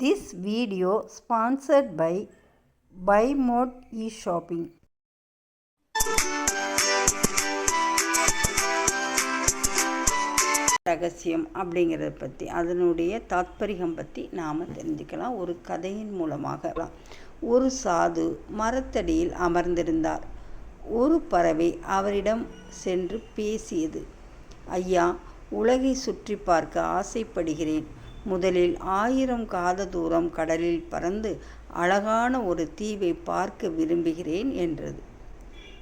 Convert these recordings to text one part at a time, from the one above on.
This video sponsored by buy mode e shopping ரகசியம் அப்படிங்கிறத பற்றி அதனுடைய தாத்பரிகம் பற்றி நாம் தெரிஞ்சுக்கலாம். ஒரு கதையின் மூலமாக ஒரு சாது மரத்தடியில் அமர்ந்திருந்தார். ஒரு பறவை அவரிடம் சென்று பேசியது ஐயா உலகை சுற்றி பார்க்க ஆசைப்படுகிறேன். முதலில் ஆயிரம் காத தூரம் கடலில் பறந்து அழகான ஒரு தீவை பார்க்க விரும்புகிறேன் என்றது.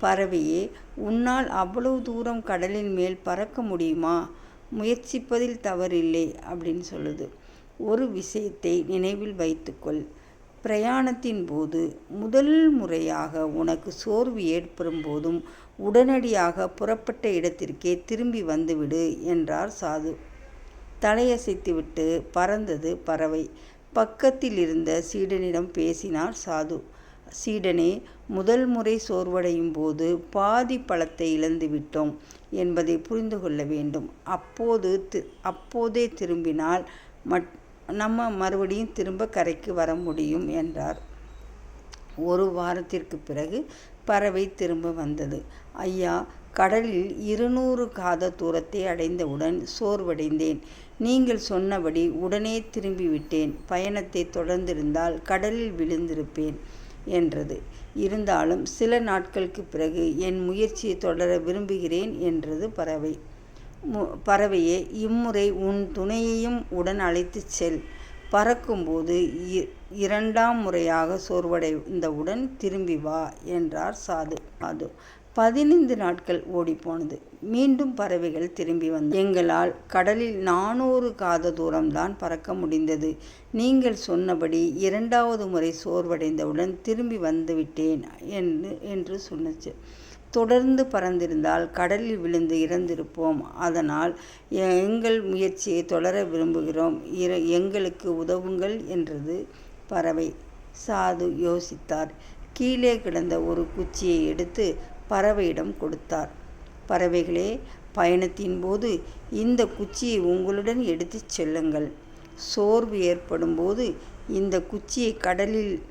பறவையே உன்னால் அவ்வளவு தூரம் கடலின் மேல் பறக்க முடியுமா? முயற்சிப்பதில் தவறில்லை அப்படின்னு சொல்லுது. ஒரு விஷயத்தை நினைவில் வைத்துக்கொள். பிரயாணத்தின் போது முதல் முறையாக உனக்கு சோர்வு ஏற்படும் போதும் உடனடியாக புறப்பட்ட இடத்திற்கே திரும்பி வந்துவிடு என்றார் சாது. தலையசைத்துவிட்டு பறந்தது பறவை. பக்கத்தில் இருந்த சீடனிடம் பேசினார் சாது. சீடனே முதல் முறை சோர்வடையும் போது பாதி பழத்தை இழந்து விட்டோம் என்பதை புரிந்து கொள்ள வேண்டும். அப்போது அப்போதே திரும்பினால் மட் நம்ம மறுபடியும் திரும்ப கரைக்கு வர முடியும் என்றார். ஒரு வாரத்திற்கு பிறகு பறவை திரும்ப வந்தது. ஐயா கடலில் இருநூறு காத தூரத்தை அடைந்தவுடன் சோர்வடைந்தேன். நீங்கள் சொன்னபடி உடனே திரும்பிவிட்டேன். பயணத்தை தொடர்ந்திருந்தால் கடலில் விழுந்திருப்பேன் என்றது. இருந்தாலும் சில நாட்களுக்கு பிறகு என் முயற்சியை தொடர விரும்புகிறேன் என்றது பறவை. பறவையே இம்முறை உன் துணையையும் உடன் அழைத்துச் செல். பறக்கும்போது இரண்டாம் முறையாக சோர்வடைந்தவுடன் திரும்பி வா என்றார் சாது சாது பதினைந்து நாட்கள் ஓடிப்போனது. மீண்டும் பறவைகள் திரும்பி வந்த எங்களால் கடலில் நானூறு காத தூரம்தான் பறக்க முடிந்தது. நீங்கள் சொன்னபடி இரண்டாவது முறை சோர்வடைந்தவுடன் திரும்பி வந்துவிட்டேன் என்று என்று சொன்னச்சு. தொடர்ந்து பறந்திருந்தால் கடலில் விழுந்து இறந்திருப்போம். அதனால் எங்கள் முயற்சியை தொடர விரும்புகிறோம். இர எங்களுக்கு உதவுங்கள் என்றது பறவை. சாது யோசித்தார். கீழே கிடந்த ஒரு குச்சியை எடுத்து பறவையிடம் கொடுத்தார். பறவைகளே பயணத்தின் போது இந்த குச்சியை உங்களுடன் எடுத்துச் செல்லுங்கள். சோர்வு ஏற்படும் போது இந்த குச்சியை கடலில்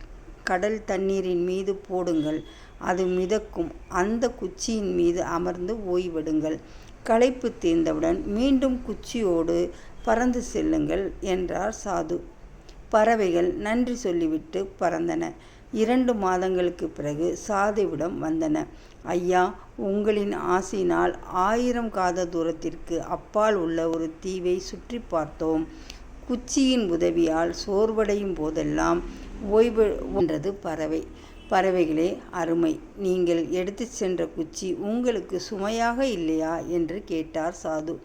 கடல் தண்ணீரின் மீது போடுங்கள். அது மிதக்கும். அந்த குச்சியின் மீது அமர்ந்து ஓய்வெடுங்கள். களைப்பு தீர்ந்தவுடன் மீண்டும் குச்சியோடு பறந்து செல்லுங்கள் என்றார் சாது. பறவைகள் நன்றி சொல்லிவிட்டு பறந்தன. இரண்டு மாதங்களுக்கு பிறகு சாதுவிடம் வந்தன. ஐயா உங்களின் ஆசினால் ஆயிரம் காத தூரத்திற்கு அப்பால் உள்ள ஒரு தீவை சுற்றி பார்த்தோம். குச்சியின் உதவியால் சோர்வடையும் போதெல்லாம் ஓய்வு என்றது பறவை. பறவைகளே அருமை நீங்கள் எடுத்து சென்ற குச்சி உங்களுக்கு சுமையாக இல்லையா? என்று கேட்டார் சாது.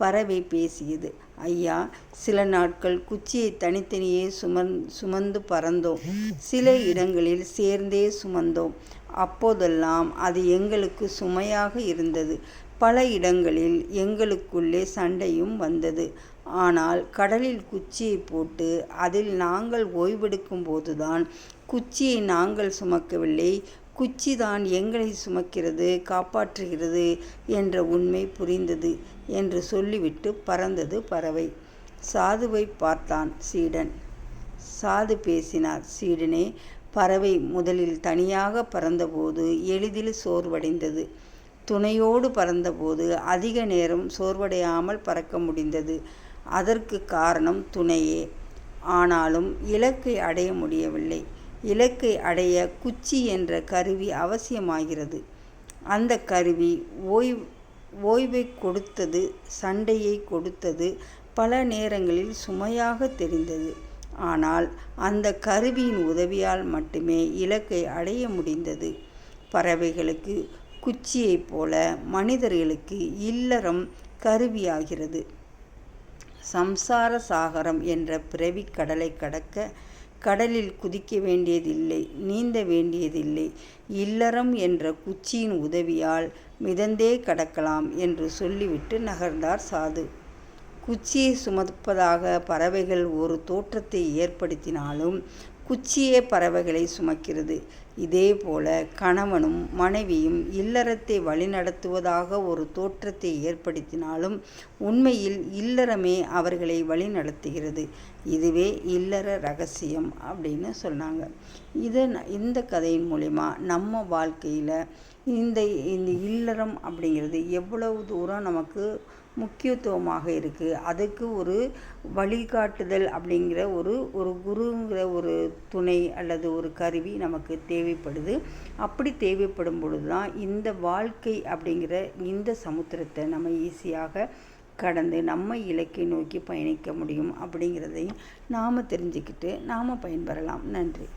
பறவை பேசியது. ஐயா சில நாட்கள் குச்சியை தனித்தனியே சுமந் சுமந்து பறந்தோம். சில இடங்களில் சேர்ந்தே சுமந்தோம். அப்போதெல்லாம் அது எங்களுக்கு சுமையாக இருந்தது. பல இடங்களில் எங்களுக்குள்ளே சண்டையும் வந்தது. ஆனால் கடலில் குச்சியை போட்டு அதில் நாங்கள் ஓய்வெடுக்கும் போதுதான் குச்சியை நாங்கள் சுமக்கவில்லை. குச்சி தான் எங்களை சுமக்கிறது காப்பாற்றுகிறது என்ற உண்மை புரிந்தது என்று சொல்லிவிட்டு பறந்தது பறவை. சாதுவை பார்த்தான் சீடன். சாது பேசினார் சீடனே பறவை முதலில் தனியாக பறந்தபோது எளிதில் சோர்வடைந்தது. துணையோடு பறந்தபோது அதிக நேரம் சோர்வடையாமல் பறக்க முடிந்தது. அதற்கு காரணம் துணையே. ஆனாலும் இலக்கை அடைய முடியவில்லை. இலக்கை அடைய குச்சி என்ற கருவி அவசியமாகிறது. அந்த கருவி ஓய்வு ஓய்வை கொடுத்தது சண்டையை கொடுத்தது பல நேரங்களில் சுமையாக தெரிந்தது. ஆனால் அந்த கருவியின் உதவியால் மட்டுமே இலக்கை அடைய முடிந்தது. பறவைகளுக்கு குச்சியைப் போல மனிதர்களுக்கு இல்லறம் கருவியாகிறது. சம்சார சாகரம் என்ற பிறவி கடலை கடக்க கடலில் குதிக்க வேண்டியதில்லை நீந்த வேண்டியதில்லை. இல்லறம் என்ற குச்சியின் உதவியால் மிதந்தே கடக்கலாம் என்று சொல்லிவிட்டு நகர்ந்தார் சாது. குச்சியை சுமப்பதாக பறவைகள் ஒரு தோற்றத்தை ஏற்படுத்தினாலும் குச்சியே பறவைகளை சுமக்கிறது. இதே போல கணவனும் மனைவியும் இல்லறத்தை வழிநடத்துவதாக ஒரு தோற்றத்தை ஏற்படுத்தினாலும் உண்மையில் இல்லறமே அவர்களை வழிநடத்துகிறது. இதுவே இல்லற ரகசியம் அப்படின்னு சொன்னாங்க. இதை இந்த கதையின் மூலிமா நம்ம வாழ்க்கையில் இந்த இந்த இல்லறம் அப்படிங்கிறது எவ்வளவு தூரம் நமக்கு முக்கியத்துவமாக இருக்குது அதுக்கு ஒரு வழிகாட்டுதல் அப்படிங்கிற ஒரு ஒரு குருங்கிற ஒரு துணை அல்லது ஒரு கருவி நமக்கு தேவைப்படுது. அப்படி தேவைப்படும் பொழுது தான் இந்த வாழ்க்கை அப்படிங்கிற இந்த சமுத்திரத்தை நம்ம ஈஸியாக கடந்து நம்ம இலக்கை நோக்கி பயணிக்க முடியும் அப்படிங்கிறதையும் நாம் தெரிஞ்சுக்கிட்டு நாம் பயன்பெறலாம். நன்றி.